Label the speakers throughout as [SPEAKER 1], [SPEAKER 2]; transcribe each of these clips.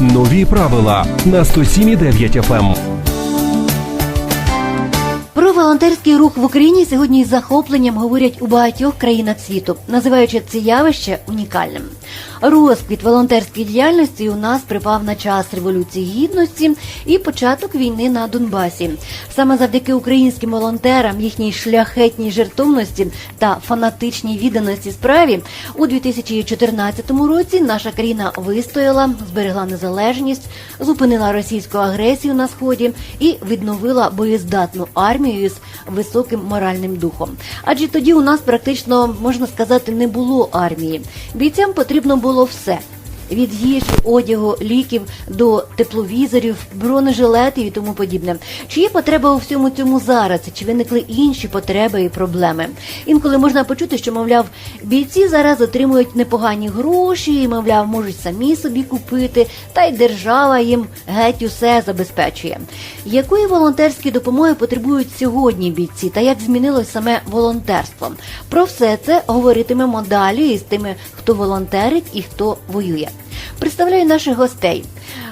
[SPEAKER 1] Нові правила на 107,9 FM.
[SPEAKER 2] Про волонтерський рух в Україні сьогодні з захопленням говорять у багатьох країнах світу, називаючи це явище унікальним. Розквіт волонтерської діяльності у нас припав на час революції гідності і початок війни на Донбасі. Саме завдяки українським волонтерам, їхній шляхетній жертовності та фанатичній відданості справі у 2014 році наша країна вистояла, зберегла незалежність, зупинила російську агресію на сході і відновила боєздатну армію з високим моральним духом. Адже тоді у нас практично можна сказати не було армії. Бійцям потрібно було все. Від їжі, одягу, ліків до тепловізорів, бронежилетів і тому подібне. Чи є потреба у всьому цьому зараз? Чи виникли інші потреби і проблеми? Інколи можна почути, що мовляв, бійці зараз отримують непогані гроші, і мовляв, можуть самі собі купити, та й держава їм геть усе забезпечує. Якої волонтерської допомоги потребують сьогодні бійці, та як змінилось саме волонтерство? Про все це говоритимемо далі із тими, хто волонтерить і хто воює. Представляю наших гостей.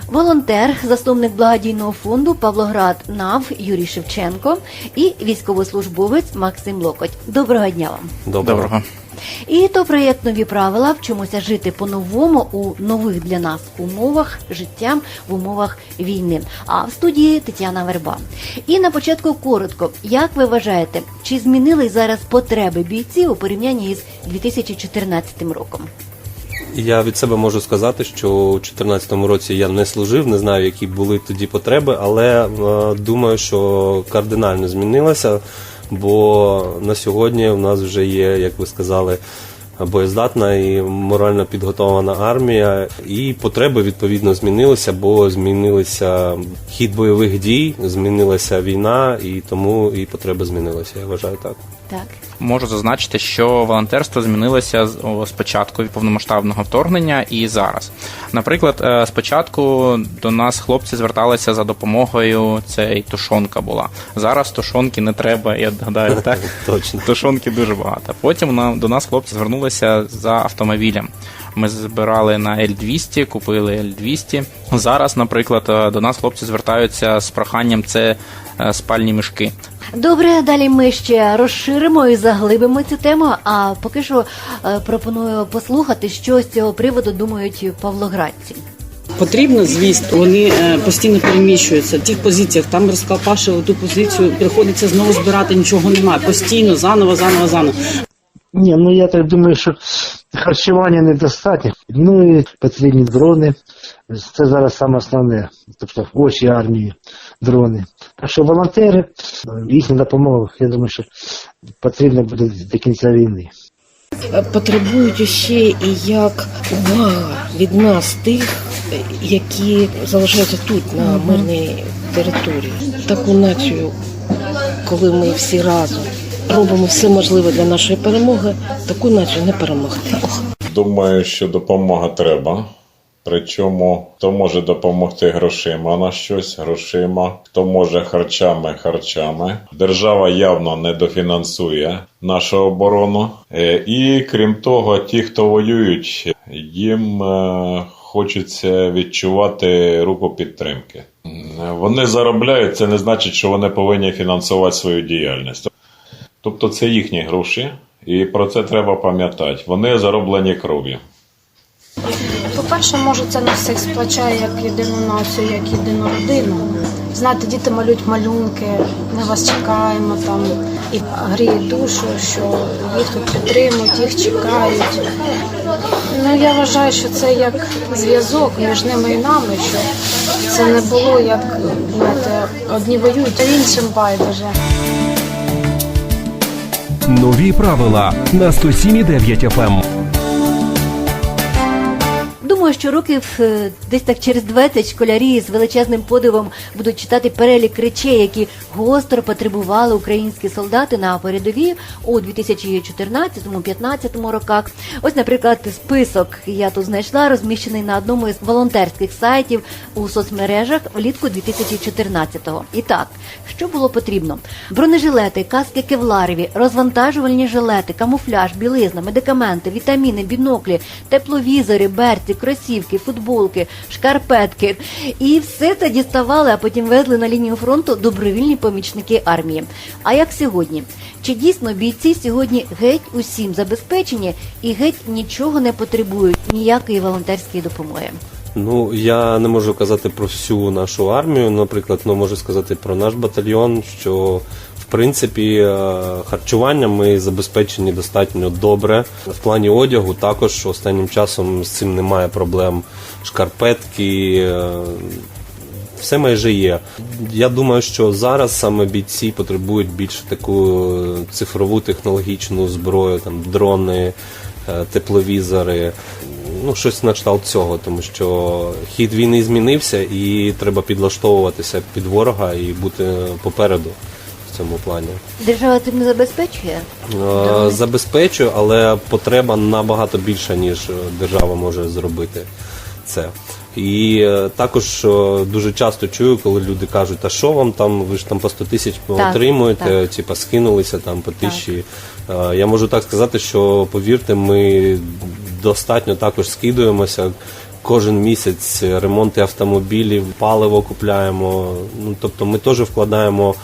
[SPEAKER 2] Волонтер, засновник благодійного фонду Павлоград НАВ Юрій Шевченко і військовослужбовець Максим Локоть. Доброго дня вам.
[SPEAKER 3] Доброго.
[SPEAKER 2] І то проєкт нові правила вчимося жити по-новому у нових для нас умовах життям в умовах війни. А в студії Тетяна Верба. І на початку коротко, як ви вважаєте, чи змінились зараз потреби бійців у порівнянні із 2014 роком?
[SPEAKER 3] Я від себе можу сказати, що у 2014 році я не служив, не знаю, які були тоді потреби, але е, думаю, що кардинально змінилося, бо на сьогодні у нас вже є, як ви сказали, боєздатна і морально підготовлена армія, і потреби відповідно змінилися, бо змінилися хід бойових дій, змінилася війна, і тому і потреби змінилися. Я вважаю так.
[SPEAKER 2] Так.
[SPEAKER 4] Можу зазначити, що волонтерство змінилося з початку повномасштабного вторгнення і зараз. Наприклад, е, спочатку до нас хлопці зверталися за допомогою. Це і тушонка була. Зараз тушонки не треба, я гадаю, так
[SPEAKER 3] Точно.
[SPEAKER 4] тушонки дуже багато. Потім нам до нас хлопці звернулися за автомобілем. Ми збирали на L200, купили L200. Зараз, наприклад, е, до нас хлопці звертаються з проханням це е, спальні мішки.
[SPEAKER 2] Добре, далі ми ще розширимо і заглибимо цю тему. А поки що е, пропоную послухати, що з цього приводу думають павлоградці.
[SPEAKER 5] Потрібно, звісно, вони е, постійно переміщуються. В тих позиціях там розкопашили ту позицію, приходиться знову збирати, нічого немає. Постійно, заново, заново, заново.
[SPEAKER 6] Ні, ну я так думаю, що харчування недостатньо. Ну і потрібні дрони. Це зараз саме основне. Тобто очі армії, дрони. Так що волонтери, їхня допомога, я думаю, що потрібна буде до кінця війни.
[SPEAKER 7] потребують ще і як увага від нас, тих, які залишаються тут, на мирній території. Таку націю, коли ми всі разом робимо все можливе для нашої перемоги, таку націю не перемогти.
[SPEAKER 8] Думаю, що допомога треба. Причому хто може допомогти грошима на щось, грошима, хто може харчами, харчами. Держава явно не дофінансує нашу оборону. Е, І крім того, ті, хто воюють, їм е, хочеться відчувати руку підтримки. Вони заробляють, це не значить, що вони повинні фінансувати свою діяльність. Тобто це їхні гроші, і про це треба пам'ятати. Вони зароблені кров'ю.
[SPEAKER 9] По-перше, може, це нас всіх сплачає як єдину націю, як єдину родину. Знаєте, діти малюють малюнки, ми вас чекаємо там і гріє душу, що їх тут підтримують, їх чекають. Ну я вважаю, що це як зв'язок між ними і нами, що це не було як знаєте, одні воюють, а іншим байдуже.
[SPEAKER 1] Нові правила на 107,9 FM.
[SPEAKER 2] Думаю, що років е, десь так через 20 школярі з величезним подивом будуть читати перелік речей, які гостро потребували українські солдати на передовій у 2014-2015 роках. Ось, наприклад, список я тут знайшла, розміщений на одному із волонтерських сайтів у соцмережах влітку 2014-го. І так, що було потрібно? Бронежилети, каски кевларові, розвантажувальні жилети, камуфляж, білизна, медикаменти, вітаміни, біноклі, тепловізори, берці, кросівки, кросівки, футболки, шкарпетки. І все це діставали, а потім везли на лінію фронту добровільні помічники армії. А як сьогодні? Чи дійсно бійці сьогодні геть усім забезпечені і геть нічого не потребують ніякої волонтерської допомоги?
[SPEAKER 3] Ну, я не можу казати про всю нашу армію, наприклад, ну можу сказати про наш батальйон, що в принципі е, харчуванням ми забезпечені достатньо добре. В плані одягу також останнім часом з цим немає проблем. Шкарпетки. е, Все майже є. Я думаю, що зараз саме бійці потребують більше таку цифрову технологічну зброю, там дрони, е, тепловізори, ну щось на кшталт цього, тому що хід війни змінився і треба підлаштовуватися під ворога і бути попереду в цьому плані.
[SPEAKER 2] Держава цим не забезпечує?
[SPEAKER 3] Е, Забезпечую, але потреба набагато більша, ніж е, держава може зробити це. І е, також дуже часто чую, коли люди кажуть, а що вам там, ви ж там по 100 тисяч отримуєте, типа скинулися там по тисячі. Я можу так сказати, що повірте, ми достатньо також скидуємося. Кожен місяць ремонти автомобілів, паливо купляємо. Ну тобто ми теж вкладаємо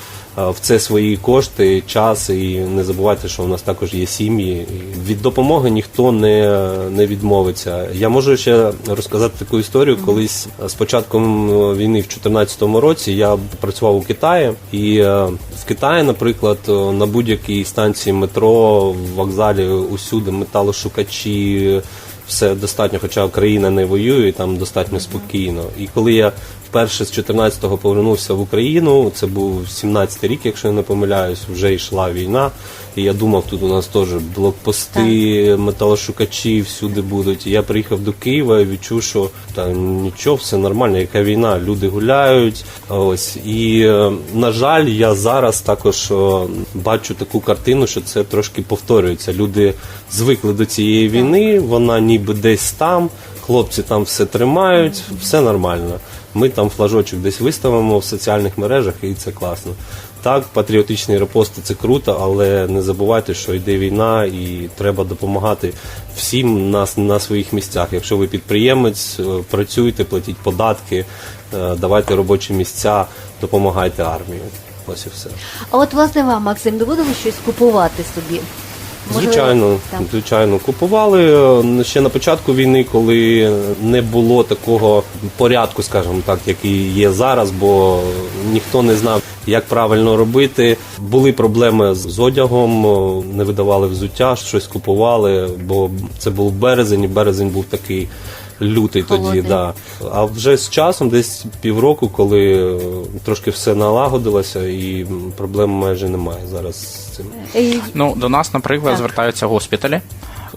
[SPEAKER 3] в це свої кошти, час, і не забувайте, що у нас також є сім'ї. Від допомоги ніхто не, не відмовиться. Я можу ще розказати таку історію. Колись е, з початком е, війни в 2014 році я працював у Китаї, і е, в Китаї, наприклад, е, на будь-якій станції метро, в вокзалі усюди металошукачі. Все достатньо, хоча країна не воює, там достатньо спокійно. І коли я вперше з 14-го повернувся в Україну, це був 17-й рік, якщо я не помиляюсь, вже йшла війна. І я думав, тут у нас теж блокпости, металошукачі всюди будуть. І я приїхав до Києва і відчув, що та нічого, все нормально, яка війна, люди гуляють. Ось і е, на жаль, я зараз також е, бачу таку картину, що це трошки повторюється. Люди звикли до цієї війни, вона ніби десь там, хлопці там все тримають, все нормально. Ми там флажочок десь виставимо в соціальних мережах, і це класно. Так, патріотичні репости це круто, але не забувайте, що йде війна і треба допомагати всім на, на своїх місцях. Якщо ви підприємець, е, працюйте, платіть податки, е, давайте робочі місця, допомагайте армії. Ось і все.
[SPEAKER 2] А от власне вам, Максим, доводилось щось купувати собі? Можливо,
[SPEAKER 3] Звичайно,
[SPEAKER 2] так.
[SPEAKER 3] звичайно, купували е, ще на початку війни, коли не було такого порядку, скажімо так, який є зараз, бо ніхто не знав, як правильно робити. Були проблеми з одягом, е, не видавали взуття, щось купували, бо це був березень, і березень був такий. Лютий тоді, да. А вже з часом, десь півроку, коли е, трошки все налагодилося, і проблем майже немає зараз з цим.
[SPEAKER 4] Ну, до нас, наприклад,
[SPEAKER 2] Так.
[SPEAKER 4] звертаються госпіталі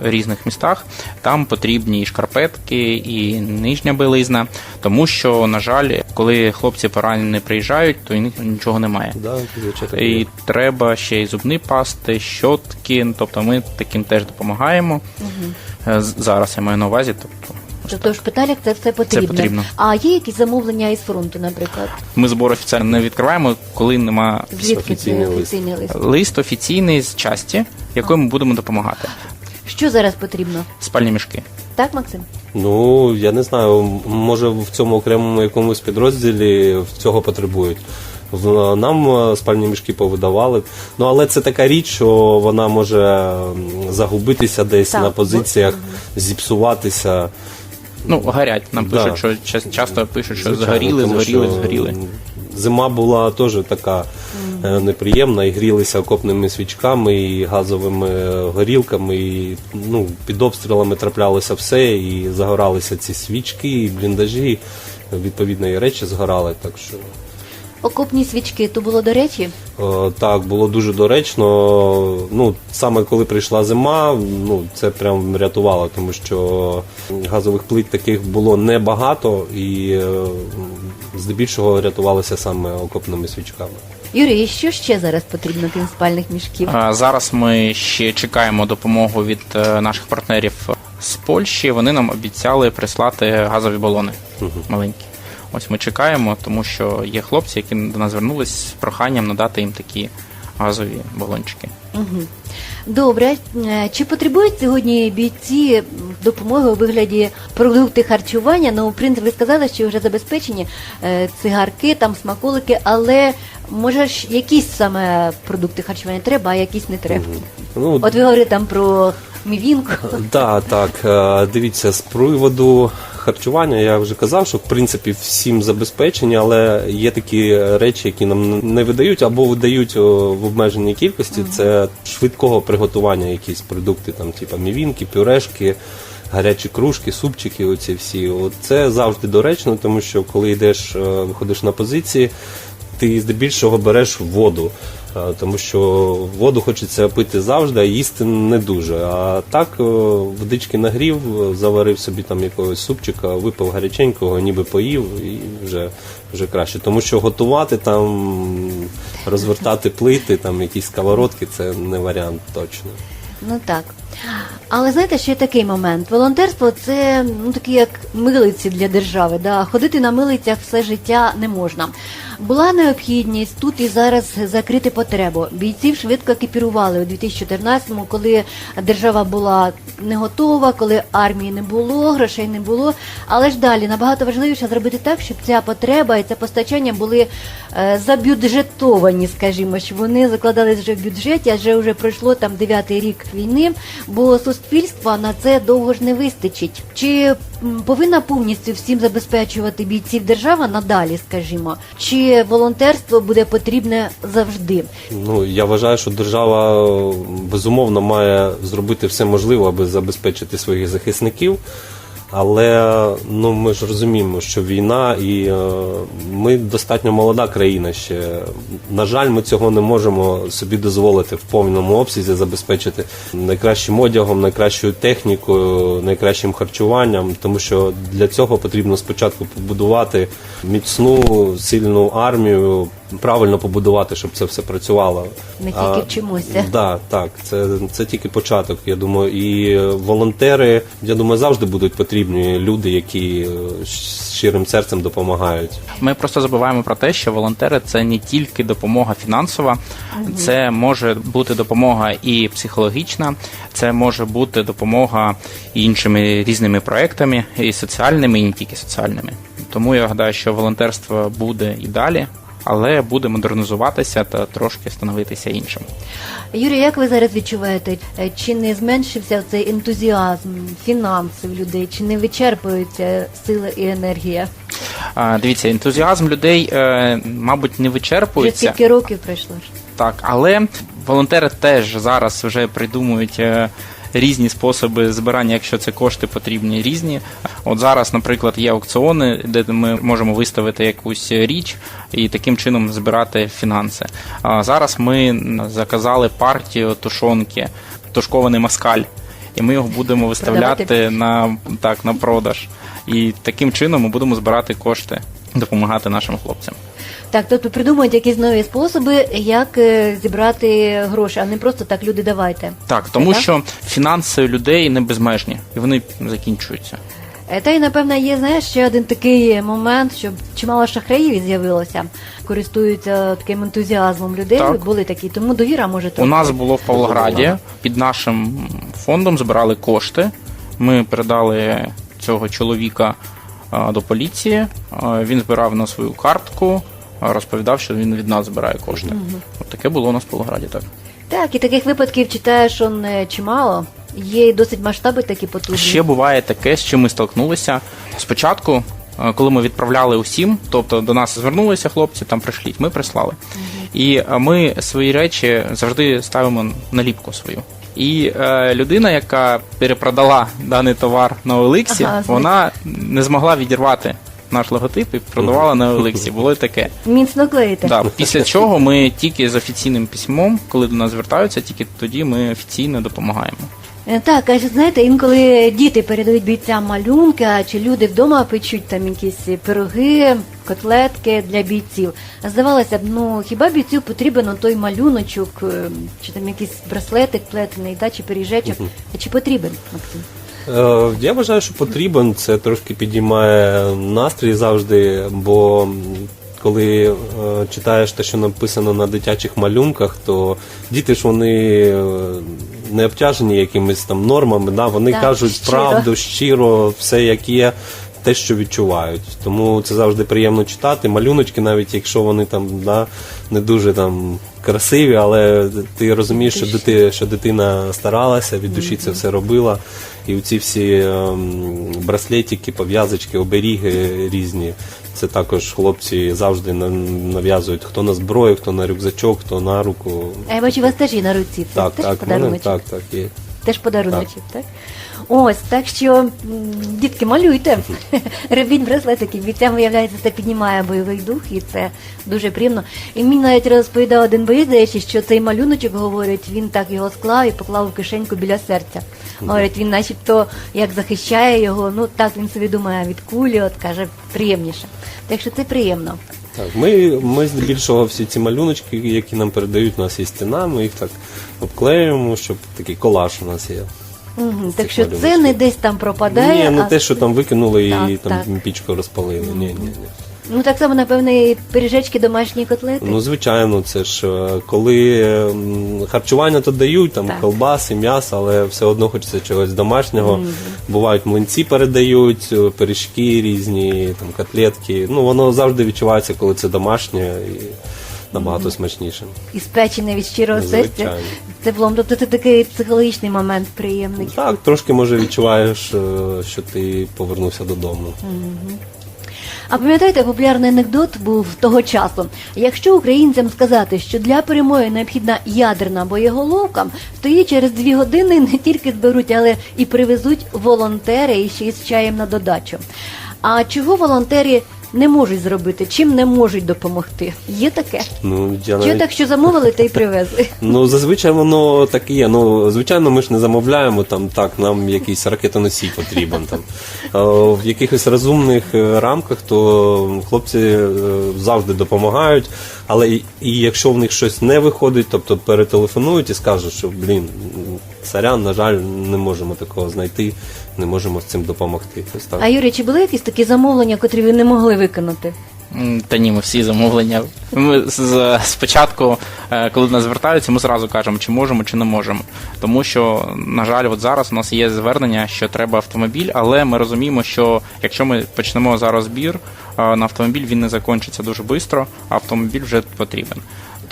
[SPEAKER 4] в різних містах. Там потрібні і шкарпетки, і нижня білизна, тому що, на жаль, коли хлопці поранені приїжджають, то нічого немає.
[SPEAKER 3] Да, звичайно.
[SPEAKER 4] І треба ще й зубні пасти, щотки. ну, Тобто ми таким теж допомагаємо. З- Зараз я маю на увазі. Тобто
[SPEAKER 2] тобто в шпиталях це все потрібно.
[SPEAKER 4] потрібно.
[SPEAKER 2] А є якісь замовлення із фронту, наприклад?
[SPEAKER 4] ми збор офіційно не відкриваємо, коли нема
[SPEAKER 2] Звідки
[SPEAKER 3] офіційний
[SPEAKER 2] це
[SPEAKER 3] лист.
[SPEAKER 2] офіційний лист?
[SPEAKER 4] лист офіційний з часті, якою ми будемо допомагати.
[SPEAKER 2] Що зараз потрібно?
[SPEAKER 4] Спальні мішки.
[SPEAKER 2] Так, Максим?
[SPEAKER 3] Ну, я не знаю, може в цьому окремому якомусь підрозділі цього потребують. В- Нам е, спальні мішки повидавали. Ну, але це така річ, що вона може загубитися десь
[SPEAKER 2] Так,
[SPEAKER 3] на позиціях, зіпсуватися.
[SPEAKER 4] Ну, горять. Нам
[SPEAKER 3] Да.
[SPEAKER 4] пишуть, що ча- часто пишуть, що
[SPEAKER 3] Звичайно,
[SPEAKER 4] згоріли,
[SPEAKER 3] тому
[SPEAKER 4] згоріли,
[SPEAKER 3] що,
[SPEAKER 4] згоріли.
[SPEAKER 3] Зима була теж така е, неприємна, і грілися окопними свічками, і газовими е, горілками, і ну, під обстрілами траплялося все, і загоралися ці свічки, і бліндажі, відповідно, і речі згорали. Так що
[SPEAKER 2] Окопні свічки, то було до речі?
[SPEAKER 3] е, так, було дуже доречно. Ну, саме коли прийшла зима, ну це прям рятувало, тому що газових плит таких було небагато, і е, здебільшого рятувалися саме окопними свічками.
[SPEAKER 2] Юрій, що ще зараз потрібно крім спальних мішків?
[SPEAKER 4] А, Зараз ми ще чекаємо допомогу від е, наших партнерів з Польщі. Вони нам обіцяли прислати газові балони маленькі. Ось ми чекаємо, тому що є хлопці, які до нас звернулись з проханням надати їм такі газові балончики.
[SPEAKER 2] Угу. Добре. Е, Чи потребують сьогодні бійці допомоги у вигляді продукти харчування? Ну, в принципі, ви сказали, що вже забезпечені е, цигарки, там смаколики, але може ж якісь саме продукти харчування треба, а якісь не треба.
[SPEAKER 3] Ну,
[SPEAKER 2] От ви говорите там про мівінку.
[SPEAKER 3] Да, так. Е, Дивіться, з приводу харчування я вже казав, що в принципі всім забезпечені, але є такі речі, які нам не видають або видають в обмеженій кількості. Це швидкого приготування якісь продукти, там, типу мівінки, пюрешки. Гарячі кружки, супчики, оці всі. Це завжди доречно, тому що коли йдеш, е, виходиш на позиції, ти здебільшого береш воду. Тому що воду хочеться пити завжди, а їсти не дуже. А так е, водички нагрів, заварив собі там якогось супчика, випив гаряченького, ніби поїв і вже, вже краще. Тому що готувати там, розвертати плити, там якісь сковородки це не варіант точно.
[SPEAKER 2] Ну так. Але знаєте, ще такий момент. Волонтерство це ну такі як милиці для держави. Да? Ходити на милицях все життя не можна. Була необхідність тут і зараз закрити потребу. Бійців швидко екіпірували у 2014-му, коли держава була не готова, коли армії не було, грошей не було. Але ж далі набагато важливіше зробити так, щоб ця потреба і це постачання були е, забюджетовані, скажімо, щоб вони закладались вже в бюджеті, адже вже пройшло там дев'ятий рік війни, бо суспільства на це довго ж не вистачить. Чи повинна повністю всім забезпечувати бійців держава надалі, скажімо, чи волонтерство буде потрібне завжди?
[SPEAKER 3] Ну я вважаю, що держава е, безумовно має зробити все можливе, аби забезпечити своїх захисників. Але ну ми ж розуміємо, що війна, і е, ми достатньо молода країна ще. На жаль, ми цього не можемо собі дозволити в повному обсязі забезпечити найкращим одягом, найкращою технікою, найкращим харчуванням, тому що для цього потрібно спочатку побудувати міцну сильну армію, правильно побудувати, щоб це все працювало.
[SPEAKER 2] Ми тільки
[SPEAKER 3] А,
[SPEAKER 2] вчимося.
[SPEAKER 3] Да, так, це, це тільки початок. Я думаю, і волонтери, я думаю, завжди будуть потрібні люди, які е, щирим серцем допомагають.
[SPEAKER 4] Ми просто забуваємо про те, що волонтери це не тільки допомога фінансова, це може бути допомога і психологічна, це може бути допомога іншими різними проектами, і соціальними, і не тільки соціальними. Тому я гадаю, що волонтерство буде і далі, але буде модернізуватися та трошки становитися іншим.
[SPEAKER 2] Юрій, як ви зараз відчуваєте, е, чи не зменшився цей ентузіазм фінансів людей, чи не вичерпується сила і енергія?
[SPEAKER 4] А, Дивіться, ентузіазм людей, е, мабуть, не
[SPEAKER 2] Вже
[SPEAKER 4] вичерпується.
[SPEAKER 2] стільки років пройшло.
[SPEAKER 4] Так, але волонтери теж зараз вже придумують е, різні способи збирання, якщо це кошти потрібні різні. От зараз, наприклад, є аукціони, де ми можемо виставити якусь річ і таким чином збирати фінанси. А зараз ми заказали партію тушонки, тушкований маскаль. І ми його будемо виставляти
[SPEAKER 2] Продавати?
[SPEAKER 4] на так на продаж. І таким чином ми будемо збирати кошти, допомагати нашим хлопцям.
[SPEAKER 2] Так, тобто придумують якісь нові способи, як е, зібрати гроші, а не просто так люди давайте.
[SPEAKER 4] Так, тому
[SPEAKER 2] так?
[SPEAKER 4] що фінанси людей не безмежні, і вони закінчуються.
[SPEAKER 2] Е, Та й напевно є знаєш ще один такий момент, що чимало шахраїв з'явилося, користуються таким ентузіазмом людей.
[SPEAKER 4] Так.
[SPEAKER 2] Були такі, тому довіра може
[SPEAKER 4] У
[SPEAKER 2] трохи.
[SPEAKER 4] нас було в Павлограді під нашим фондом збирали кошти. Ми передали цього чоловіка а, до поліції. А, Він збирав на свою картку, розповідав, що він від нас збирає кошти. От таке було у нас в Павлограді. Так
[SPEAKER 2] Так, і таких випадків читаєш он чимало. Є і досить масштаби такі потужні.
[SPEAKER 4] ще буває таке, з чим ми столкнулися. Спочатку, е, коли ми відправляли усім, тобто до нас звернулися хлопці, там прийшліть, ми прислали. І е, ми свої речі завжди ставимо наліпку свою. І е, людина, яка перепродала даний товар на Оликсі,
[SPEAKER 2] Ага,
[SPEAKER 4] вона не змогла відірвати наш логотип і продавала на Оликсі. Було і таке.
[SPEAKER 2] Міцно клеїте.
[SPEAKER 4] Да, після чого ми тільки з офіційним письмом, коли до нас звертаються, тільки тоді ми офіційно допомагаємо.
[SPEAKER 2] Е, Так, а знаєте, інколи діти передають бійцям малюнки, а чи люди вдома печуть там якісь пироги, котлетки для бійців. Здавалося б, ну хіба бійцю потрібен той малюночок, е, чи там якийсь браслетик плетений, да, чи пиріжечок? А чи потрібен, Максим?
[SPEAKER 3] Е, Я вважаю, що потрібен. Це трошки підіймає настрій завжди, бо коли е, читаєш те, що написано на дитячих малюнках, то діти ж вони е, не обтяжені якимись там нормами, да? вони
[SPEAKER 2] Так,
[SPEAKER 3] кажуть
[SPEAKER 2] щиро.
[SPEAKER 3] правду, щиро, все як є. Те, що відчувають, тому це завжди приємно читати. Малюночки, навіть якщо вони там да, не дуже там красиві, але ти розумієш, що, дити, що дитина старалася, від душі це все робила. І ці всі ем, браслетики, пов'язочки, оберіги різні. Це також хлопці завжди нав'язують хто на зброю, хто на рюкзачок, хто на руку.
[SPEAKER 2] А я бачу, у вас теж є на руці. Це
[SPEAKER 3] Так,
[SPEAKER 2] теж
[SPEAKER 3] так,
[SPEAKER 2] подаруночок.
[SPEAKER 3] так, так. Є.
[SPEAKER 2] Теж подаруночок, так? Ось, так що, дітки, малюйте. Робіть браслетики. Від цього, виявляється, це піднімає бойовий дух, і це дуже приємно. І мені навіть розповідав один боєць, здається, що цей малюночок, говорить, він так його склав і поклав в кишеньку біля серця. Говорить, він начебто як захищає його, ну так він собі думає від кулі, от каже, приємніше. Так що це приємно.
[SPEAKER 3] Так, ми, ми здебільшого всі ці малюночки, які нам передають, у нас є стіна, ми їх так обклеюємо, щоб такий колаж у нас є.
[SPEAKER 2] Мгм, Так що це не десь там пропадає.
[SPEAKER 3] Ні, не
[SPEAKER 2] а-
[SPEAKER 3] те, що там викинули
[SPEAKER 2] Так,
[SPEAKER 3] і там
[SPEAKER 2] так.
[SPEAKER 3] пічку розпалили. Ні, ні, ні.
[SPEAKER 2] Ну так само, напевно, і пиріжечки, домашні котлети.
[SPEAKER 3] Ну, звичайно, це ж е, коли харчування то дають, там
[SPEAKER 2] Так.
[SPEAKER 3] колбаси, м'ясо, але все одно хочеться чогось домашнього. Бувають млинці передають, е, пиріжки різні, там котлетки. Ну, воно завжди відчувається, коли це домашнє і набагато смачніше.
[SPEAKER 2] і спечене від щирого
[SPEAKER 3] Ну,
[SPEAKER 2] серця
[SPEAKER 3] звичайно.
[SPEAKER 2] теплом. Тобто це такий психологічний момент приємний.
[SPEAKER 3] Так, трошки може відчуваєш, е, що ти повернувся додому.
[SPEAKER 2] А пам'ятаєте, популярний анекдот був того часу. Якщо українцям сказати, що для перемоги необхідна ядерна боєголовка, то її через дві години не тільки зберуть, але і привезуть волонтери і ще й з чаєм на додачу. А чого волонтери не можуть зробити? Чим не можуть допомогти? Є таке?
[SPEAKER 3] Ну, я
[SPEAKER 2] Чи
[SPEAKER 3] навіть...
[SPEAKER 2] так, що замовили, та й привезли?
[SPEAKER 3] Ну, зазвичай воно так і є. Ну, звичайно, ми ж не замовляємо там так, нам якийсь ракетоносій потрібен. Там. В якихось розумних е, рамках, то хлопці е, завжди допомагають. Але і, і якщо в них щось не виходить, тобто перетелефонують і скажуть, що блін, царян, на жаль, не можемо такого знайти, не можемо з цим допомогти. Ось так.
[SPEAKER 2] А Юрій, чи були якісь такі замовлення, котрі ви не могли виконати?
[SPEAKER 4] М, Та ні, ми всі замовлення. Ми з- спочатку, е, коли до нас звертаються, ми зразу кажемо, чи можемо, чи не можемо. Тому що, на жаль, от зараз у нас є звернення, що треба автомобіль, але ми розуміємо, що якщо ми почнемо зараз збір е, на автомобіль, він не закінчиться дуже швидко, а автомобіль вже потрібен.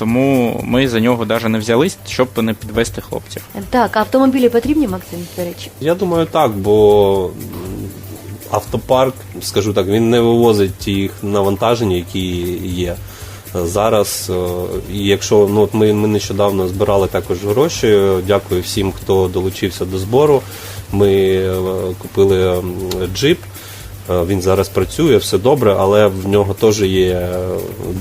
[SPEAKER 4] Тому ми за нього навіть не взялись, щоб не підвести хлопців.
[SPEAKER 2] Так, автомобілі потрібні, Максим, до речі?
[SPEAKER 3] Я думаю, так, бо автопарк, скажу так, він не вивозить тих навантажень, які є. Зараз, е, і якщо ну от ми, ми нещодавно збирали також гроші, дякую всім, хто долучився до збору. Ми е, купили джип. Е, Він зараз працює, все добре, але в нього теж є е,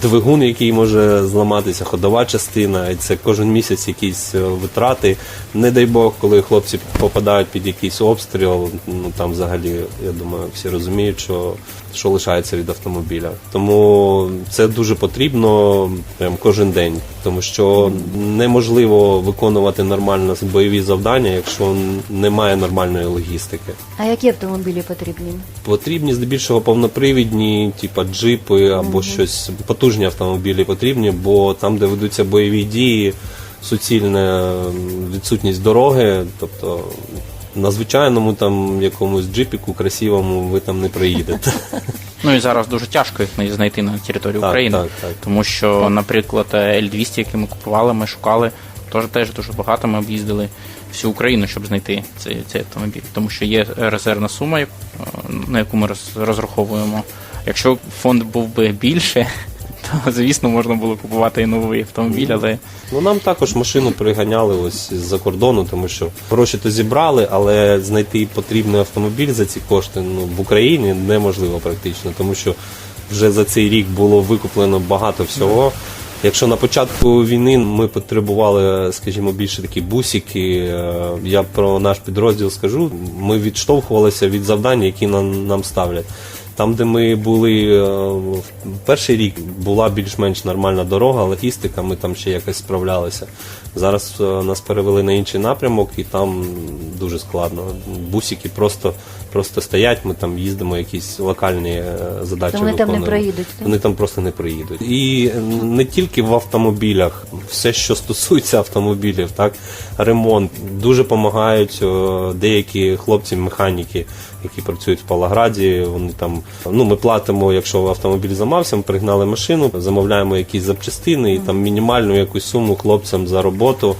[SPEAKER 3] двигун, який може зламатися, ходова частина, і це кожен місяць якісь е, витрати. Не дай Бог, коли хлопці попадають під якийсь обстріл, ну там взагалі, я думаю, всі розуміють, що, що лишається від автомобіля. Тому це дуже потрібно прям кожен день, тому що неможливо виконувати нормально бойові завдання, якщо немає нормальної логістики.
[SPEAKER 2] А які автомобілі потрібні?
[SPEAKER 3] Потрібні здебільшого повнопривідні, типа джипи або щось потужні автомобілі потрібні, бо там, де ведуться бойові дії, суцільна відсутність дороги, тобто на звичайному там якомусь джипіку красивому ви там не проїдете.
[SPEAKER 4] Ну і зараз дуже тяжко їх знайти на території
[SPEAKER 3] Так,
[SPEAKER 4] України,
[SPEAKER 3] так, так.
[SPEAKER 4] тому що, наприклад, L200, який ми купували, ми шукали, теж теж дуже багато. Ми об'їздили всю Україну, щоб знайти цей, цей автомобіль, тому що є резервна сума, е, на яку ми розраховуємо. Якщо фонд був би більше, то звісно можна було купувати і новий автомобіль, але
[SPEAKER 3] Ну нам також машину приганяли ось з-за кордону, тому що гроші то зібрали, але знайти потрібний автомобіль за ці кошти ну, в Україні неможливо практично, тому що вже за цей рік було викуплено багато всього. Якщо на початку війни ми потребували, скажімо, більше такі бусики, е, я про наш підрозділ скажу, ми відштовхувалися від завдань, які нам, нам ставлять. Там, де ми були е, в перший рік, була більш-менш нормальна дорога, логістика, ми там ще якось справлялися. Зараз е, нас перевели на інший напрямок, і там дуже складно. Бусики просто, просто стоять. Ми там їздимо, якісь локальні е, задачі.
[SPEAKER 2] Вони там не
[SPEAKER 3] виконуємо.
[SPEAKER 2] проїдуть, так?
[SPEAKER 3] Вони там просто не приїдуть. І не тільки в автомобілях, все, що стосується автомобілів, так ремонт дуже допомагають деякі хлопці-механіки, які працюють в Палаграді. Вони там ну ми платимо, якщо автомобіль замався, ми пригнали машину, замовляємо якісь запчастини і там мінімальну якусь суму хлопцям за роботу.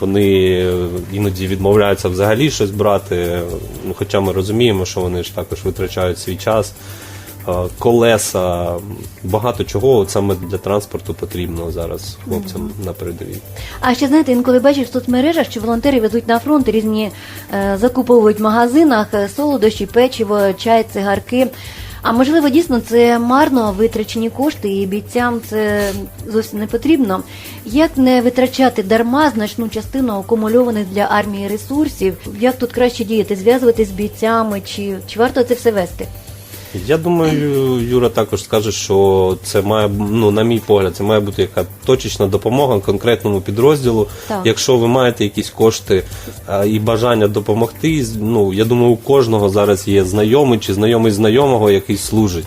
[SPEAKER 3] Вони е, іноді відмовляються взагалі щось брати. Ну, хоча ми розуміємо, що вони ж також витрачають свій час. Е, Колеса, багато чого от саме для транспорту потрібно зараз хлопцям на передовій.
[SPEAKER 2] А ще знаєте, інколи бачиш в соцмережах, що волонтери везуть на фронт різні е, закуповують в магазинах е, солодощі, печиво, чай, цигарки. А можливо, дійсно це марно витрачені кошти, і бійцям це зовсім не потрібно. Як не витрачати дарма значну частину акумульованих для армії ресурсів? Як тут краще діяти? Зв'язуватись з бійцями, чи, чи варто це все вести?
[SPEAKER 3] Я думаю, Юра також скаже, що це має ну на мій погляд, це має бути яка точечна допомога конкретному підрозділу.
[SPEAKER 2] Так.
[SPEAKER 3] Якщо ви маєте якісь кошти а, і бажання допомогти, ну я думаю, у кожного зараз є знайомий чи знайомий знайомого, який служить.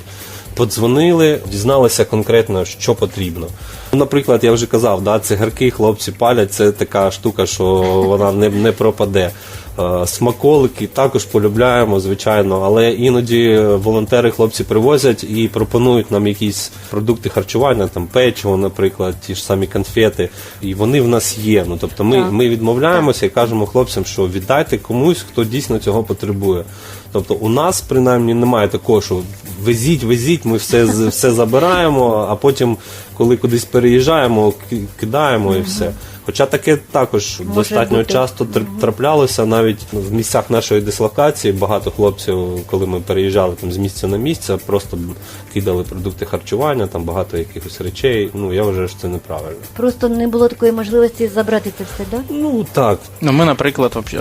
[SPEAKER 3] Подзвонили, дізналися конкретно, що потрібно. Наприклад, я вже казав, да, цигарки хлопці палять, це така штука, що вона не, не пропаде. Е, Смаколики також полюбляємо, звичайно, але іноді волонтери хлопці привозять і пропонують нам якісь продукти харчування, там печиво, наприклад, ті ж самі конфети. І вони в нас є. Ну тобто ми,
[SPEAKER 2] Так.
[SPEAKER 3] ми відмовляємося і кажемо хлопцям, що віддайте комусь, хто дійсно цього потребує. Тобто у нас принаймні немає такого, що везіть, везіть, ми все, все забираємо, а потім, коли кудись переїжджаємо, кидаємо і все. Хоча таке також
[SPEAKER 2] Може
[SPEAKER 3] достатньо
[SPEAKER 2] бути.
[SPEAKER 3] часто тр- траплялося навіть в місцях нашої дислокації. Багато хлопців, коли ми переїжджали там з місця на місце, просто кидали продукти харчування, там багато якихось речей. Ну я вважаю, що це неправильно.
[SPEAKER 2] Просто не було такої можливості забрати це все, так?
[SPEAKER 3] Ну так,
[SPEAKER 4] Ну, ми, наприклад, е,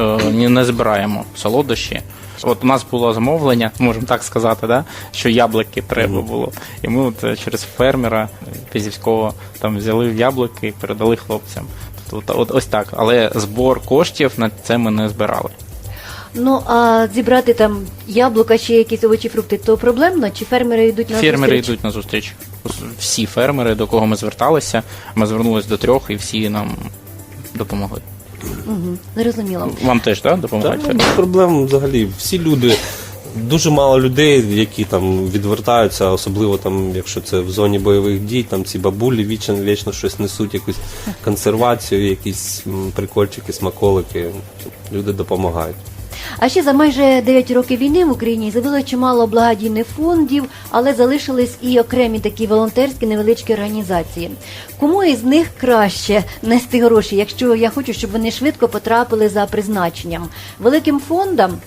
[SPEAKER 4] не збираємо солодощі. От у нас було замовлення, можемо так сказати, да? що яблуки треба було. І ми от е, через фермера Пізівського там взяли яблуки і передали хлопцям. Тобто, от, от ось так. Але збор коштів на це ми не збирали.
[SPEAKER 2] Ну а зібрати там яблука, ще якісь овочі, фрукти, то проблемно? Чи фермери йдуть на
[SPEAKER 4] Фермери
[SPEAKER 2] зустріч?
[SPEAKER 4] йдуть на зустріч. Всі фермери, до кого ми зверталися, ми звернулися до трьох і всі нам допомогли.
[SPEAKER 2] Угу, зрозуміло.
[SPEAKER 4] Вам теж так, допомагають?
[SPEAKER 3] ну, без проблем взагалі. Всі люди, дуже мало людей, які там відвертаються, особливо там, якщо це в зоні бойових дій, там ці бабулі вічно, вічно щось несуть, якусь консервацію, якісь прикольчики, смаколики. Люди допомагають.
[SPEAKER 2] А ще за майже 9 років війни в Україні з'явилося чимало благодійних фондів, але залишились і окремі такі волонтерські невеличкі організації. Кому із них краще нести гроші, якщо я хочу, щоб вони швидко потрапили за призначенням? Великим фондам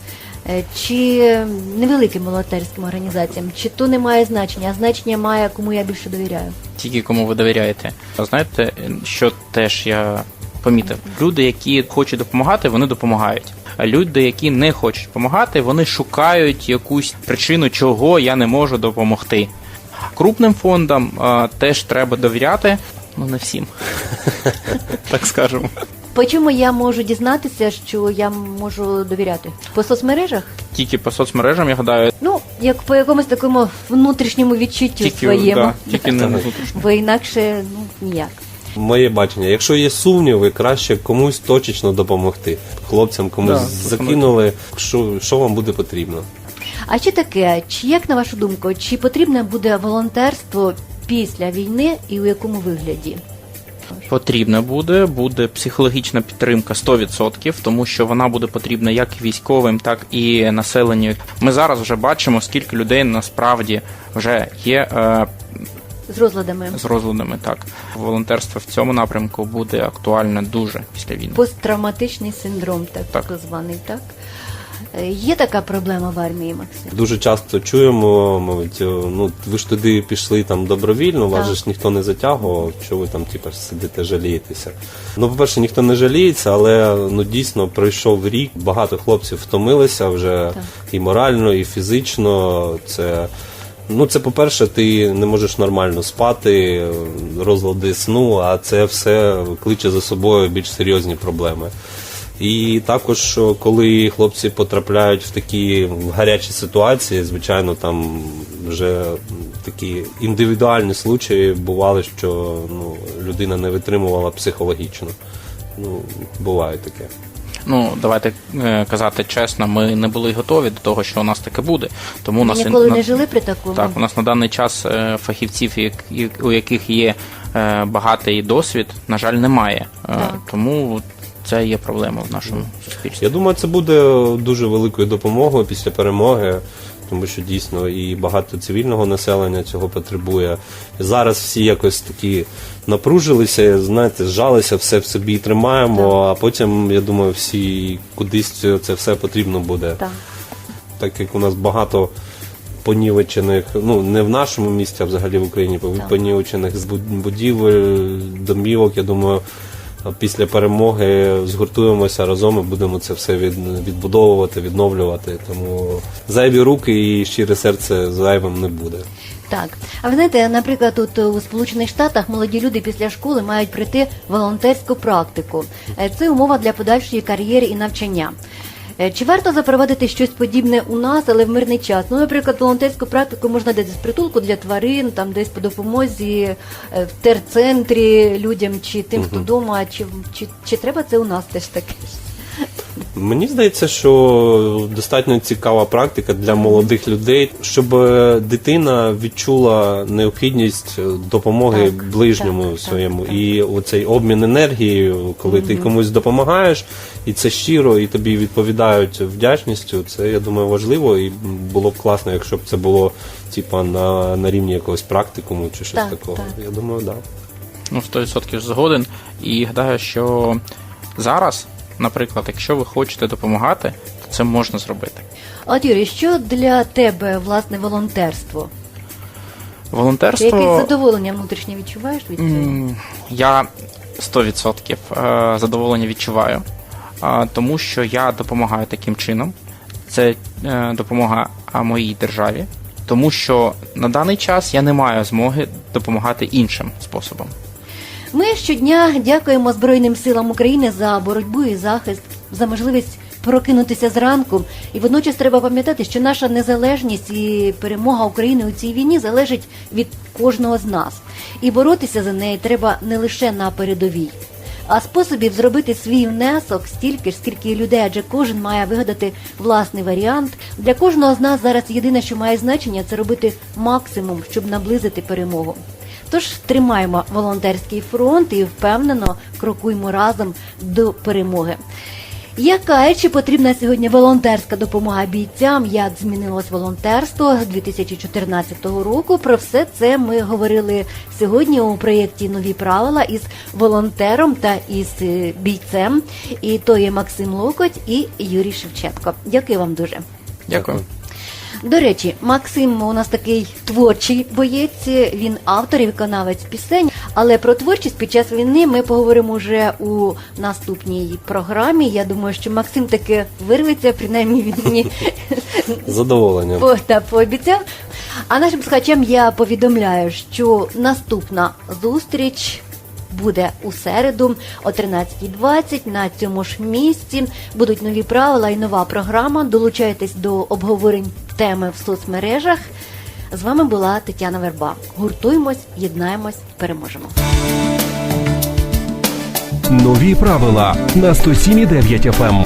[SPEAKER 2] чи невеликим волонтерським організаціям? Чи то не має значення, а значення має кому я більше довіряю?
[SPEAKER 4] тільки кому ви довіряєте. А Знаєте, що теж я помітив? Люди, які хочуть допомагати, вони допомагають. А люди, які не хочуть допомагати, вони шукають якусь причину, чого я не можу допомогти. Крупним фондам а, теж треба довіряти, ну не всім. так скажемо.
[SPEAKER 2] По чому я можу дізнатися, що я можу довіряти? По соцмережах?
[SPEAKER 4] Тільки по соцмережам, я гадаю,
[SPEAKER 2] Ну, як по якомусь такому внутрішньому відчуттю
[SPEAKER 4] тільки,
[SPEAKER 2] своєму.
[SPEAKER 4] да, тільки не внутрішньо.
[SPEAKER 2] Бо інакше ну ніяк.
[SPEAKER 3] Моє бачення, якщо є сумніви, краще комусь точечно допомогти. Хлопцям комусь
[SPEAKER 4] Да,
[SPEAKER 3] закинули, що, що вам буде потрібно.
[SPEAKER 2] А ще таке, чи як на вашу думку, чи потрібне буде волонтерство після війни і у якому вигляді?
[SPEAKER 4] Потрібна буде, буде психологічна підтримка 100%, тому що вона буде потрібна як військовим, так і населенню. Ми зараз вже бачимо, скільки людей насправді вже є е,
[SPEAKER 2] З розладами
[SPEAKER 4] з розладами. Так, волонтерство в цьому напрямку буде актуальне дуже після війни.
[SPEAKER 2] посттравматичний синдром, так,
[SPEAKER 4] Так.
[SPEAKER 2] званий, так? Е, Є така проблема в армії, Максим?
[SPEAKER 3] Дуже часто чуємо, мабуть, ну ви ж туди пішли там добровільно, вас же ж ніхто не затягував, що ви там типу, сидите, жалієтеся. Ну, по-перше, ніхто не жаліється, але ну дійсно пройшов рік. Багато хлопців втомилися вже
[SPEAKER 2] Так.
[SPEAKER 3] і морально, і фізично. Це Ну, це по-перше, ти не можеш нормально спати, розлади сну, а це все кличе за собою більш серйозні проблеми. І також, коли хлопці потрапляють в такі гарячі ситуації, звичайно, там вже такі індивідуальні случаї бували, що ну, людина не витримувала психологічно. Ну, буває таке.
[SPEAKER 4] Ну, давайте е, казати чесно, ми не були готові до того, що у нас таке буде. Тому у нас
[SPEAKER 2] Ніколи
[SPEAKER 4] на-
[SPEAKER 2] не жили при такому.
[SPEAKER 4] Так, у нас на даний час е, фахівців, як- як- у яких є е, багатий досвід, на жаль, немає. Е,
[SPEAKER 2] Так.
[SPEAKER 4] Тому це є проблема в нашому суспільстві.
[SPEAKER 3] Я думаю, це буде дуже великою допомогою після перемоги, тому що дійсно і багато цивільного населення цього потребує. Зараз всі якось такі напружилися, знаєте, зжалися, все в собі тримаємо, а потім, я думаю, всі кудись це все потрібно буде.
[SPEAKER 2] Так.
[SPEAKER 3] Так як у нас багато понівечених, ну не в нашому місті, а взагалі в Україні понівечених з буд- будівель, домівок, я думаю. Після перемоги згуртуємося разом і будемо це все відбудовувати, відновлювати. Тому зайві руки і щире серце зайвим не буде.
[SPEAKER 2] Так, а ви знаєте, наприклад, тут у Сполучених Штатах молоді люди після школи мають пройти волонтерську практику. Е, Це умова для подальшої кар'єри і навчання. Е, Чи варто запровадити щось подібне у нас, але в мирний час? Ну, наприклад, волонтерську практику можна десь з притулку для тварин, там десь по допомозі е, в терцентрі людям чи тим, хто вдома, чи, чи, чи треба це у нас теж таке?
[SPEAKER 3] Мені здається, що достатньо цікава практика для молодих людей, щоб е, дитина відчула необхідність допомоги
[SPEAKER 2] Так,
[SPEAKER 3] ближньому
[SPEAKER 2] так,
[SPEAKER 3] своєму.
[SPEAKER 2] так.
[SPEAKER 3] І оцей обмін енергією, коли ти комусь допомагаєш, і це щиро, і тобі відповідають вдячністю. Це я думаю важливо, і було б класно, якщо б це було типа на, на рівні якогось практикуму чи щось
[SPEAKER 2] Так,
[SPEAKER 3] такого.
[SPEAKER 2] так.
[SPEAKER 3] Я думаю, так. Да.
[SPEAKER 4] Ну, 100% згоден. І гадаю, що зараз, наприклад, якщо ви хочете допомагати, то це можна зробити.
[SPEAKER 2] От Юрій, що для тебе власне волонтерство? Ти
[SPEAKER 4] Волонтерство.
[SPEAKER 2] якесь задоволення внутрішнє відчуваєш від цього?
[SPEAKER 4] Я 100% е, задоволення відчуваю, е, тому що я допомагаю таким чином. Це е, допомога моїй державі, тому що на даний час я не маю змоги допомагати іншим способом.
[SPEAKER 2] Ми щодня дякуємо Збройним силам України за боротьбу і захист, за можливість прокинутися зранку. І водночас треба пам'ятати, що наша незалежність і перемога України у цій війні залежить від кожного з нас. І боротися за неї треба не лише на передовій. А способів зробити свій внесок стільки ж, скільки людей, адже кожен має вигадати власний варіант. Для кожного з нас зараз єдине, що має значення, це робити максимум, щоб наблизити перемогу. Тож тримаємо волонтерський фронт і впевнено крокуємо разом до перемоги. Яка чи потрібна сьогодні волонтерська допомога бійцям? Як змінилось волонтерство з 2014 року? Про все це ми говорили сьогодні у проєкті Нові правила із волонтером та із е, бійцем. І то є Максим Локоть і Юрій Шевченко. Дякую вам дуже.
[SPEAKER 4] Дякую.
[SPEAKER 2] До речі, Максим у нас такий творчий боєць. Він автор і виконавець пісень. Але про творчість під час війни ми поговоримо вже у наступній програмі. Я думаю, що Максим таки вирветься, принаймні він мені
[SPEAKER 3] З задоволенням.
[SPEAKER 2] по, та, пообіцяв. А нашим слухачам я повідомляю, що наступна зустріч буде у середу о 13.20 на цьому ж місці. Будуть нові правила і нова програма. Долучайтесь до обговорень теми в соцмережах. З вами була Тетяна Верба. Гуртуємось, єднаємось, переможемо.
[SPEAKER 1] Нові правила на 107,9 FM.